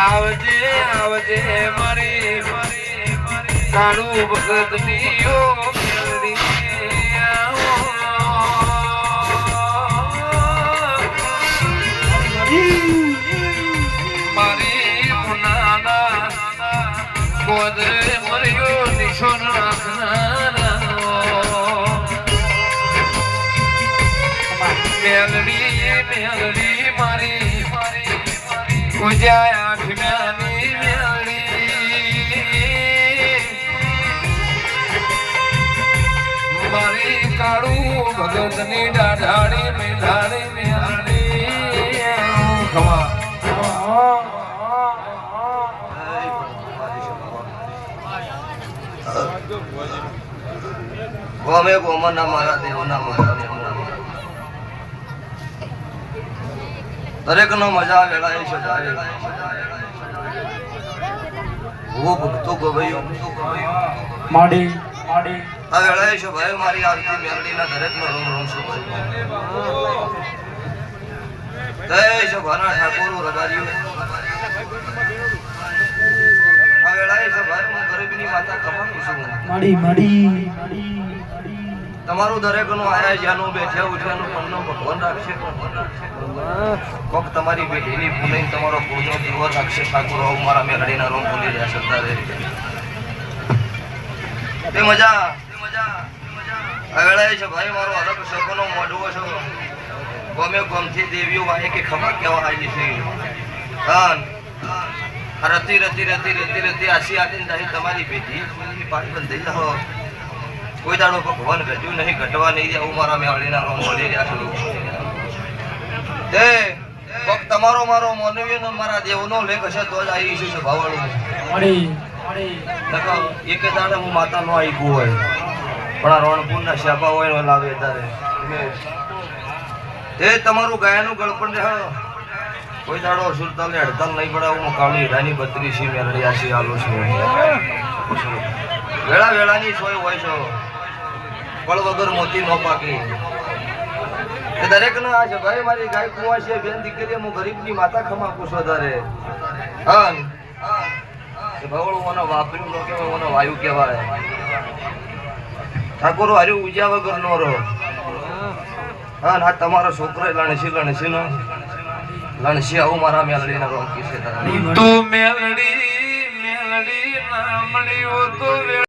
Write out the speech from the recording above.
આવજે આવજે મારી કાળું ભગતની ઓ મારી પુનાના ગોદરે મર્યો. રાખનારાનો. મેલડી મેલડી મારી પૂજા આઠમ્યાની મેલડી મારી કાળું ભગતની દાઢાડી ગમે ગોમના મારા દેવના મારા દરેક નો મજા વેળાએ છે જાય હું ભક્તો ગવાયો. માડી માડી. આ વેળાએ ભાઈ મારી આરતી મેલડીના દરેક નો રોમ રોમ છું જય છે ભાના ઠાકોર રબારીઓ આ વેળાએ છે હું ગરીબની માતા કમાવું છું. માડી તમારું દરેકનું આયા જ્યાંનું બેઠ્યા ઉઠ્યાનું પન્નો ભગવાન રાખશે. કોક તમારી બેટીની ભૂલે તમારો પૂજો દીવો રાખશે. ઠાકોર આવું મારા મેલડીના રોમ ભૂલી રહ્યા સરદારે તે મજા. આ વેળાએ છે ભાઈ મારો અલગ સપનો મોઢવો છો. ગમે ગમથી દેવીઓ વાય કે ખબર કેવા આવી છે. રતી રતી રતી રતી રતી આસી આટીને તારી તમારી બેટી પાણી બંધ થઈ જાઓ. કોઈ દાડો ભગવાન ઘટ્યું નહીં ઘટવા નહીં હું મારા મેવાડીના રોમ બોલી રહ્યા છું તે કોક તમારો મારો માનવીય ને મારા દેવનો લેખ હશે તો જ આવી ઈસુ છે ભાવાળું એક દાડે હું માતા નો આવી ગયું હોય. પણ આ રણપુરના શાપા હોય લાવે તારે તે તમારું ગાયનું ગળપણ રહે કોઈ દાડો સુરતાલ હડતાલ નહીં પડે, હું કાળી હીરાની બત્રી સી મેલડી આસી આલું છું. વેળા વેળાની સોય હોય છો. પળ વગર મોતી નો પાકી. દરેક ના આ છે ભાઈ મારી ગાય કુવા છે બેન દીકરી હું ગરીબની માતા ખમા છું વધારે. હા એ ભગવાન મને વાપર્યું ન કહેવાય, મને વાયુ કહેવાય. ઠાકોર હાર્યું ઉજ્યા વગર નો રહો. હા ના તમારો છોકરો લણસી લણસી નો લણસી આવું મારા મેલડી ના રોકી છે તું મેલડી મેલડી ના મળ્યો તો